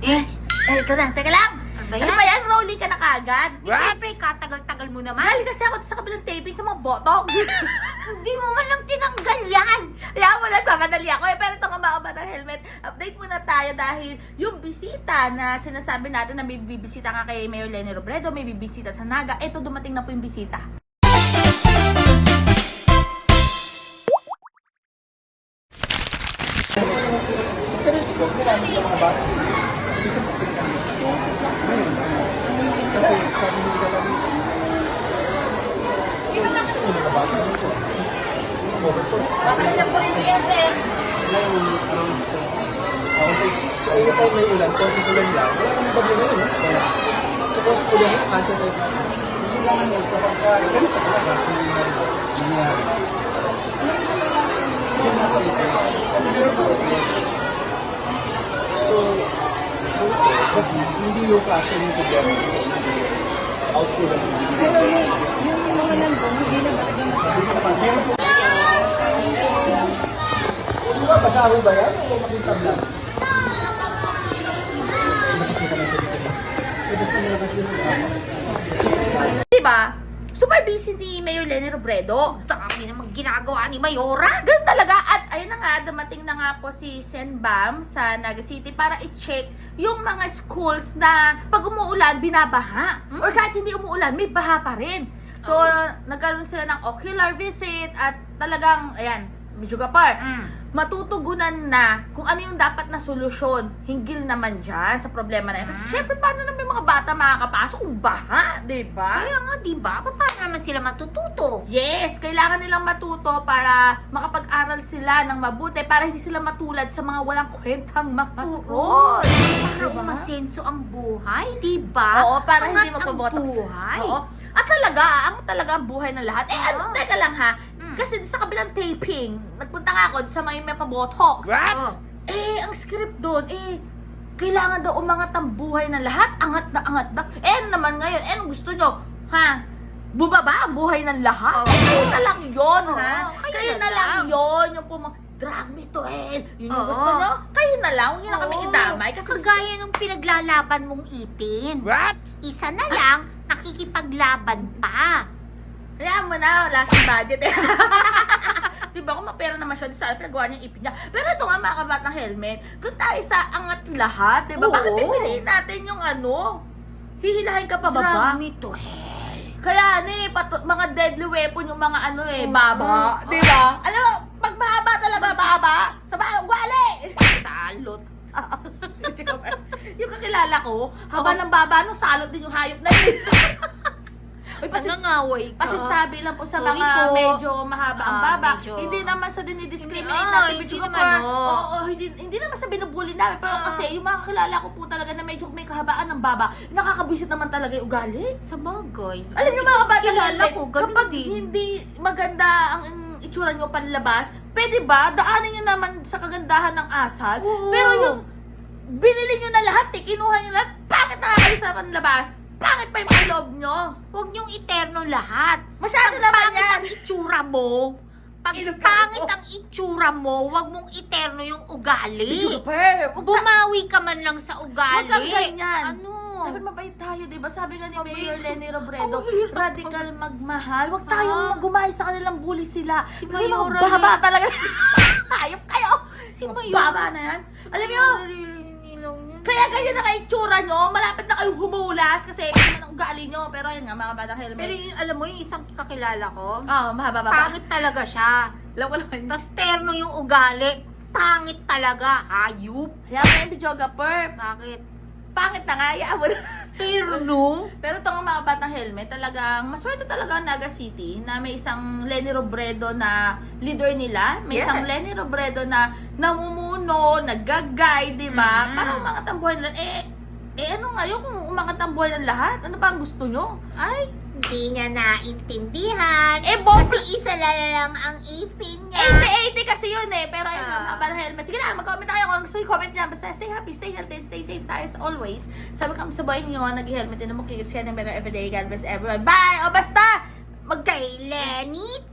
Eh, Eh, ito na. Teka lang. ano ba Ano yan? ba yan? Rolling ka na kagad? Siyempre, katagal-tagal mo naman. Galing kasi ako sa kabilang taping sa mga botok. Hindi mo man lang tinanggal yan. Kaya mo nagmamadali ako. Eh, pero ito nga mga bata helmet. Update muna tayo dahil yung bisita na sinasabi natin na may bibisita nga kay Mayor Lenny Robredo, may bibisita sa Naga. Ito, dumating na po yung bisita. Kasi ito. So, hindi yung klase yung gobyerno. Outflow lang. Pero yung, yung mga nandun, hindi na ba talaga Hindi naman. Meron po. Di ba, basahin ba yan? O makita lang? Diba? Super busy ni Mayor Lenny Robredo. Dami namang ginagawa ni Mayora. Ganun talaga. At ayun na nga, dumating na nga po si Senbam sa Naga City para i-check yung mga schools na pag umuulan, binabaha. Mm. Or kahit hindi umuulan, may baha pa rin. So, nagkaroon sila ng ocular visit at talagang, ayan, medyo gapar. Mm. Matutugunan na kung ano yung dapat na solusyon hinggil naman dyan sa problema na yan. Kasi Mm. syempre, paano naman yung mga bata makakapasok kung baha, di ba? Kaya nga, di ba? Paano naman sila matututo? Yes, kailangan nilang matuto para makapag-aral sila ng mabuti para hindi sila matulad sa mga walang kwentang Oo. troll. Para Diba? umasenso ang buhay, di ba? Oo, para hindi Angat ang buhay. Oo. At talaga, ang talaga ang buhay ng lahat. Eh, ano, teka lang ha. Kasi sa kabilang taping, nagpunta nga ako sa may may pabotox. Oo. Eh, ang script doon, eh, kailangan daw umangat ang buhay ng lahat. Angat na angat na. Eh, ano naman ngayon? Eh, anong gusto nyo? Ha? Bubaba ang buhay ng lahat? Oo. Eh, kayo na lang yun, Oo, ha? kayo Kayo, na na lang lang. yun. Yung pum- drag me to hell. Yun yung Oo. gusto nyo? Kayo na lang. Huwag nyo na kami Oo. idamay. Kasi gusto- Kagaya nung pinaglalaban mong ipin. What? Isa na lang, nakikipaglaban pa. Hayaan mo na, wala siyang budget eh. diba kung mapera naman siya, sana pinagawa niya ipin niya. Pero ito nga mga kabatang helmet, doon tayo sa angat lahat, diba? Oo. Bakit pipiliin natin yung ano? Hihilahin ka pa ba ba? Drag me to hell. Kaya ano eh, patu- mga deadly weapon yung mga ano eh, baba. Di ba? Alam mo, pag mahaba talaga, baba, sa ba, gwali! Salot. yung kakilala ko, haba ng baba, no, salot din yung hayop na yun. Uy, pasit, Nangangaway ka. pasintabi lang po sa Sorry mga po. medyo mahaba ang Ah, baba. medyo- Hindi naman sa dinidiscriminate Hindi, natin, ah, hindi naman, oh. Oo, hindi, hindi naman sa binubuli namin. Pero Ah. kasi yung mga kakilala ko po talaga na medyo may kahabaan ng baba, nakakabisit naman talaga yung ugali. Sa bagay. Alam niyo mga bata Kilala ko, ganun kapag din. hindi maganda ang itsura niyo panlabas, pwede ba daanan niyo naman sa kagandahan ng asal? Oo. Pero yung binili niyo na lahat, eh, kinuha niyo lahat, pangit na kayo sa panlabas, pangit pa yung loob niyo. Huwag niyong eterno lahat. Masyado Pag naman pangit yan. ang itsura mo, pag Ilog pangit ako. ang itsura mo, huwag mong iterno yung ugali. Super! Bumawi ka man lang sa ugali. Huwag kang ganyan. Ano? Dapat mabait tayo, di ba? Sabi nga ni Mabait. Mayor Lenny Robredo, Ang hirap. radical magmahal. Huwag tayong Ah. gumaya sa kanilang bully sila. Si mga Mayor Baba talaga. Hayop kayo! Si Mayor. Baba na yan. Alam niyo, kaya ganyan na kayo itsura nyo, malapit na kayong humulas kasi naman ang ugali nyo. Pero yun nga, mga batang helmet. Pero yung, alam mo, yung isang kakilala ko, oh, mahaba baba. pangit talaga siya. Alam ko naman. Tapos terno yung ugali, pangit talaga. Hayop. Hayaan mo yung Bijoga Perp. Bakit? Pangit na nga, hayaan mo na. Pero ito nga mga batang helmet, talagang maswerte talaga ang Naga City na may isang Lenny Robredo na leader nila. May Yes. isang Lenny Robredo na namumuno, nag-guide, di ba? Mhm. Para umangat ang buhay nila. Eh, eh ano ngayon kung umangat ang buhay ng lahat? Ano ba ang gusto nyo? Ay, hindi niya naintindihan. Eh, boss! Kasi isa lang ang ipin niya. 80-80 kasi yun eh. Pero ayun nga, Ah. batang helmet. Sige na, mag-comment tayo kung gusto yung comment niya. Basta stay happy, stay healthy, stay safe tayo as always. Sabi sa buhay nyo, nag-helmet din mo. Keep getting better every day. God bless everyone. Bye! O basta, mag Kay Lenny!